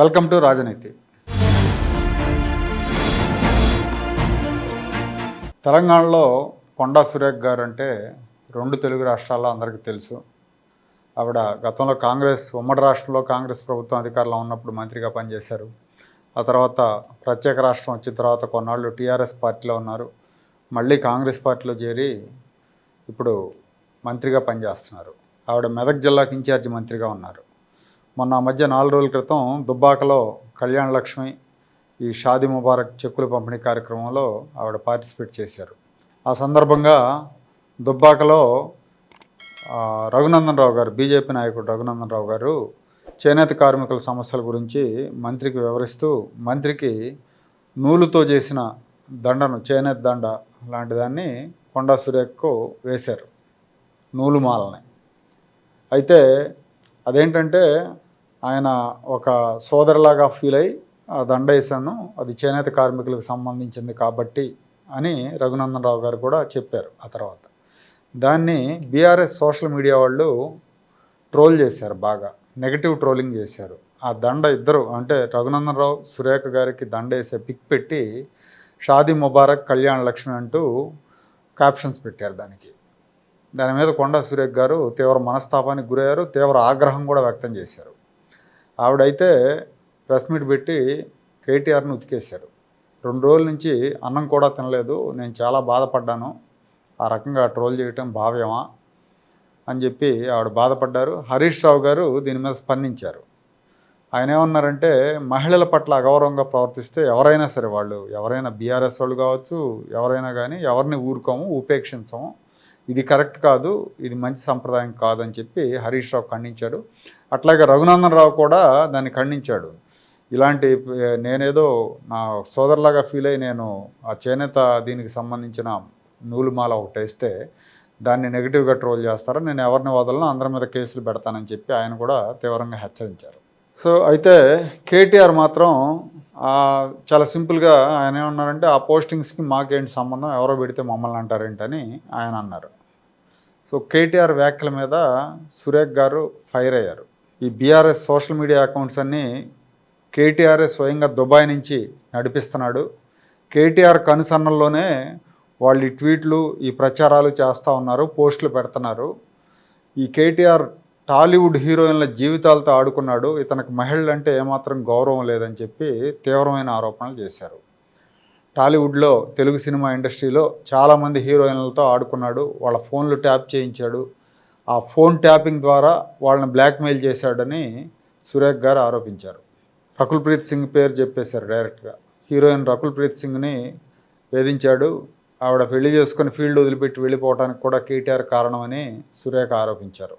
Welcome to రాజనీతి. తెలంగాణలో కొండా సురేఖ్ గారు అంటే రెండు తెలుగు రాష్ట్రాల్లో అందరికీ తెలుసు. ఆవిడ గతంలో కాంగ్రెస్ ఉమ్మడి రాష్ట్రంలో కాంగ్రెస్ ప్రభుత్వం అధికారంలో ఉన్నప్పుడు మంత్రిగా పనిచేశారు. ఆ తర్వాత ప్రత్యేక రాష్ట్రం వచ్చిన తర్వాత కొన్నాళ్ళు టీఆర్ఎస్ పార్టీలో ఉన్నారు. మళ్ళీ కాంగ్రెస్ పార్టీలో చేరి ఇప్పుడు మంత్రిగా పనిచేస్తున్నారు. ఆవిడ మెదక్ జిల్లాకి ఇన్ఛార్జి మంత్రిగా ఉన్నారు. మొన్న మధ్య నాలుగు రోజుల క్రితం దుబ్బాకలో కళ్యాణ లక్ష్మి ఈ షాదీ ముబారక్ చెక్కులు పంపిణీ కార్యక్రమంలో ఆవిడ పార్టిసిపేట్ చేశారు. ఆ సందర్భంగా దుబ్బాకలో రఘునందన్ రావు గారు బీజేపీ నాయకుడు రఘునందన్ రావు గారు చేనేత కార్మికుల సమస్యల గురించి మంత్రికి వివరిస్తూ మంత్రికి నూలుతో చేసిన దండను చేనేత దండ లాంటి దాన్ని కొండా సురేఖకు వేశారు. నూలు మాలని అయితే అదేంటంటే ఆయన ఒక సోదరులాగా ఫీల్ అయ్యి ఆ దండ వేసాను అది చేనేత కార్మికులకు సంబంధించింది కాబట్టి అని రఘునందన్ రావు గారు కూడా చెప్పారు ఆ తర్వాత. దాన్ని బీఆర్ఎస్ సోషల్ మీడియా వాళ్ళు ట్రోల్ చేశారు బాగా. నెగటివ్ ట్రోలింగ్ చేశారు. ఆ దండ ఇద్దరు అంటే రఘునందన్ రావు సురేఖ గారికి దండ వేసే పిక్ పెట్టి షాదీ ముబారక్ కళ్యాణ్ లక్ష్మి అంటూ క్యాప్షన్స్ పెట్టారు దానికి. దాని మీద కొండా సురేఖ్ గారు తీవ్ర మనస్తాపానికి గురయ్యారు తీవ్ర ఆగ్రహం కూడా వ్యక్తం చేశారు. ఆవిడైతే ప్రెస్ మీట్ పెట్టి కేటీఆర్ని ఉతికేశారు. రెండు రోజుల నుంచి అన్నం కూడా తినలేదు. నేను చాలా బాధపడ్డాను. ఆ రకంగా ట్రోల్ చేయటం భావ్యమా అని చెప్పి ఆవిడ బాధపడ్డారు. హరీష్ రావు గారు దీని మీద స్పందించారు. ఆయన ఏమన్నారంటే మహిళల పట్ల అగౌరవంగా ప్రవర్తిస్తే ఎవరైనా సరే వాళ్ళు ఎవరైనా బీఆర్ఎస్ వాళ్ళు కావచ్చు ఎవరైనా కానీ ఎవరిని ఊరుకోము ఉపేక్షించము. ఇది కరెక్ట్ కాదు ఇది మంచి సంప్రదాయం కాదని చెప్పి హరీష్ రావు ఖండించాడు. అట్లాగే రఘునందన్ రావు కూడా దాన్ని ఖండించాడు. ఇలాంటి నేనేదో నా సోదరులాగా ఫీల్ అయ్యి నేను ఆ చేనేత దీనికి సంబంధించిన నూలుమాల ఒకటి వేస్తే దాన్ని నెగిటివ్గా ట్రోల్ చేస్తారా నేను ఎవరిని వదలను అందరి మీద కేసులు పెడతానని చెప్పి ఆయన కూడా తీవ్రంగా హెచ్చరించారు. సో అయితే కేటీఆర్ మాత్రం చాలా సింపుల్గా ఆయన ఏమన్నారంటే ఆ పోస్టింగ్స్కి మాకేంటి సంబంధం? ఎవరో పెడితే మమ్మల్ని అంటారేంటని ఆయన అన్నారు. సో కేటీఆర్ వ్యాఖ్యల మీద సురేఖ్ గారు ఫైర్ అయ్యారు. ఈ బీఆర్ఎస్ సోషల్ మీడియా అకౌంట్స్ అన్నీ కేటీఆర్ స్వయంగా దుబాయ్ నుంచి నడిపిస్తున్నాడు. కేటీఆర్ కనుసన్నల్లోనే వాళ్ళు ఈ ట్వీట్లు ఈ ప్రచారాలు చేస్తూ ఉన్నారు పోస్టులు పెడుతున్నారు. ఈ కేటీఆర్ టాలీవుడ్ హీరోయిన్ల జీవితాలతో ఆడుకున్నాడు. ఇతనికి మహిళలు అంటే ఏమాత్రం గౌరవం లేదని చెప్పి తీవ్రమైన ఆరోపణలు చేశారు. టాలీవుడ్లో తెలుగు సినిమా ఇండస్ట్రీలో చాలామంది హీరోయిన్లతో ఆడుకున్నాడు. వాళ్ళ ఫోన్లు ట్యాప్ చేయించాడు. ఆ ఫోన్ ట్యాపింగ్ ద్వారా వాళ్ళని బ్లాక్మెయిల్ చేశాడని సురేఖ్ గారు ఆరోపించారు. రకుల్ ప్రీత్ సింగ్ పేరు చెప్పేశారు డైరెక్ట్గా. హీరోయిన్ రకుల్ ప్రీత్ సింగ్ని వేధించాడు. ఆవిడ పెళ్ళి చేసుకుని ఫీల్డ్ వదిలిపెట్టి వెళ్ళిపోవడానికి కూడా కేటీఆర్ కారణమని సురేఖ ఆరోపించారు.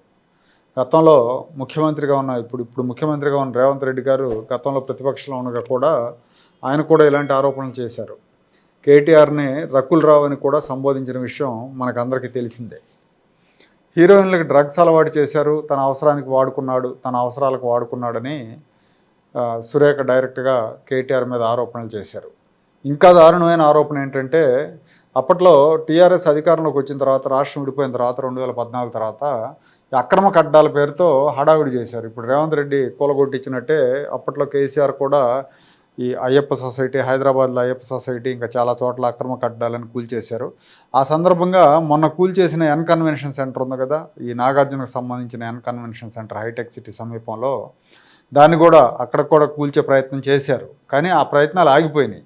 గతంలో ముఖ్యమంత్రిగా ఉన్న ఇప్పుడు ఇప్పుడు ముఖ్యమంత్రిగా ఉన్న రేవంత్ రెడ్డి గారు గతంలో ప్రతిపక్షంలో ఉండగా కూడా ఆయన కూడా ఇలాంటి ఆరోపణలు చేశారు. కేటీఆర్ని రకుల్ రావు అని కూడా సంబోధించిన విషయం మనకందరికీ తెలిసిందే. హీరోయిన్లకు డ్రగ్స్ అలవాటు చేశారు తన అవసరానికి వాడుకున్నాడు తన అవసరాలకు వాడుకున్నాడని సురేఖ డైరెక్ట్గా కేటీఆర్ మీద ఆరోపణలు చేశారు. ఇంకా దారుణమైన ఆరోపణ ఏంటంటే అప్పట్లో టీఆర్ఎస్ అధికారంలోకి వచ్చిన తర్వాత రాష్ట్రం విడిపోయిన తర్వాత రెండు వేల పద్నాలుగు తర్వాత అక్రమ కడ్డాల పేరుతో హడావిడి చేశారు. ఇప్పుడు రేవంత్ రెడ్డి కూలగొట్టించినట్టే అప్పట్లో కేసీఆర్ కూడా ఈ అయ్యప్ప సొసైటీ హైదరాబాద్లో అయ్యప్ప సొసైటీ ఇంకా చాలా చోట్ల అక్రమ కట్టాలని కూల్చేశారు ఆ సందర్భంగా మొన్న కూల్చేసిన ఎన్ కన్వెన్షన్ సెంటర్ ఉంది కదా ఈ నాగార్జునకు సంబంధించిన ఎన్ కన్వెన్షన్ సెంటర్ హైటెక్ సిటీ సమీపంలో దాన్ని కూడా అక్కడ కూడా కూల్చే ప్రయత్నం చేశారు. కానీ ఆ ప్రయత్నాలు ఆగిపోయినాయి.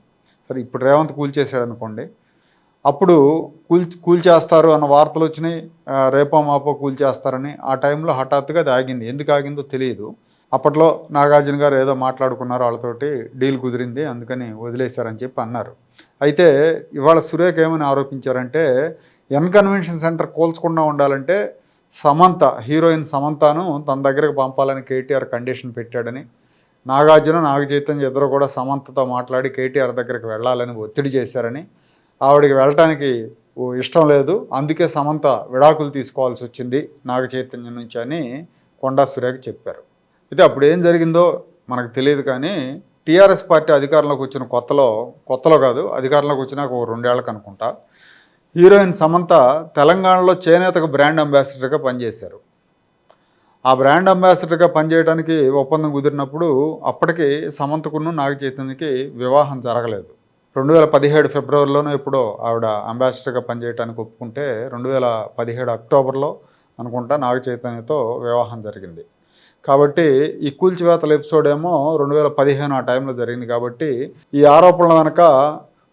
సరే ఇప్పుడు రేవంత్ కూల్చేశాడు అనుకోండి. అప్పుడు కూల్ కూల్చేస్తారు అన్న వార్తలు వచ్చినాయి. రేపో మాపో కూల్చేస్తారని ఆ టైంలో హఠాత్తుగా అది ఆగింది. ఎందుకు ఆగిందో తెలియదు. అప్పట్లో నాగార్జున గారు ఏదో మాట్లాడుకున్నారు వాళ్ళతోటి డీల్ కుదిరింది అందుకని వదిలేశారని చెప్పి అన్నారు. అయితే ఇవాళ సురేఖ ఏమని ఆరోపించారంటే ఎన్ కన్వెన్షన్ సెంటర్ కోల్చకుండా ఉండాలంటే సమంత హీరోయిన్ సమంతను తన దగ్గరకు పంపాలని కేటీఆర్ కండిషన్ పెట్టాడని నాగార్జున నాగ చైతన్య ఇద్దరు కూడా సమంతతో మాట్లాడి కేటీఆర్ దగ్గరికి వెళ్ళాలని ఒత్తిడి చేశారని ఆవిడకి వెళ్ళటానికి ఓ ఇష్టం లేదు అందుకే సమంత విడాకులు తీసుకోవాల్సి వచ్చింది నాగచైతన్యం నుంచి అని కొండా సురేఖ చెప్పారు. అయితే అప్పుడు ఏం జరిగిందో మనకు తెలియదు కానీ టీఆర్ఎస్ పార్టీ అధికారంలోకి వచ్చిన కొత్తలో కొత్తలో కాదు అధికారంలోకి వచ్చినాక ఒక రెండేళ్ళకి అనుకుంటా హీరోయిన్ సమంత తెలంగాణలో చేనేతకు బ్రాండ్ అంబాసిడర్గా పనిచేశారు. ఆ బ్రాండ్ అంబాసిడర్గా పనిచేయడానికి ఒప్పందం కుదిరినప్పుడు అప్పటికి సమంతకును నాగ చైతన్యకి వివాహం జరగలేదు. రెండు వేల పదిహేడు ఫిబ్రవరిలోనూ ఎప్పుడో ఆవిడ అంబాసిడర్గా పనిచేయడానికి ఒప్పుకుంటే రెండు వేల పదిహేడు అక్టోబర్లో అనుకుంటా నాగ చైతన్యతో వివాహం జరిగింది. కాబట్టి ఈ కూల్చివేతల ఎపిసోడ్ ఏమో రెండు వేల పదిహేను ఆ టైంలో జరిగింది కాబట్టి ఈ ఆరోపణల వెనక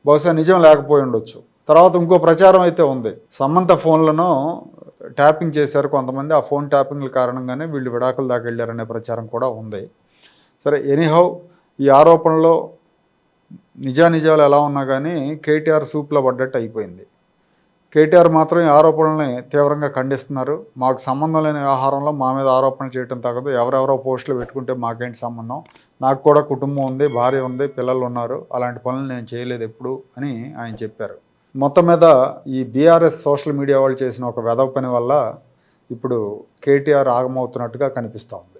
బహుశా నిజం లేకపోయి ఉండొచ్చు. తర్వాత ఇంకో ప్రచారం అయితే ఉంది. సమంత ఫోన్లను ట్యాపింగ్ చేశారు కొంతమంది. ఆ ఫోన్ ట్యాపింగ్ల కారణంగానే వీళ్ళు విడాకుల దాకా వెళ్ళారనే ప్రచారం కూడా ఉంది. సరే ఎనీహౌ ఈ ఆరోపణలో నిజానిజాలు ఎలా ఉన్నా కానీ కేటీఆర్ సూప్లో పడ్డట్టు అయిపోయింది. కేటీఆర్ మాత్రం ఈ ఆరోపణల్ని తీవ్రంగా ఖండిస్తున్నారు. మాకు సంబంధం లేని వ్యవహారంలో మా మీద ఆరోపణలు చేయడం తగదు ఎవరెవరో పోస్టులు పెట్టుకుంటే మాకేంటి సంబంధం? నాకు కూడా కుటుంబం ఉంది భార్య ఉంది పిల్లలు ఉన్నారు. అలాంటి పనులు నేను చేయలేదు ఎప్పుడు అని ఆయన చెప్పారు. మొత్తం మీద ఈ బీఆర్ఎస్ సోషల్ మీడియా వాళ్ళు చేసిన ఒక వెదవ పని వల్ల ఇప్పుడు కేటీఆర్ ఆగమవుతున్నట్టుగా కనిపిస్తూ ఉంది.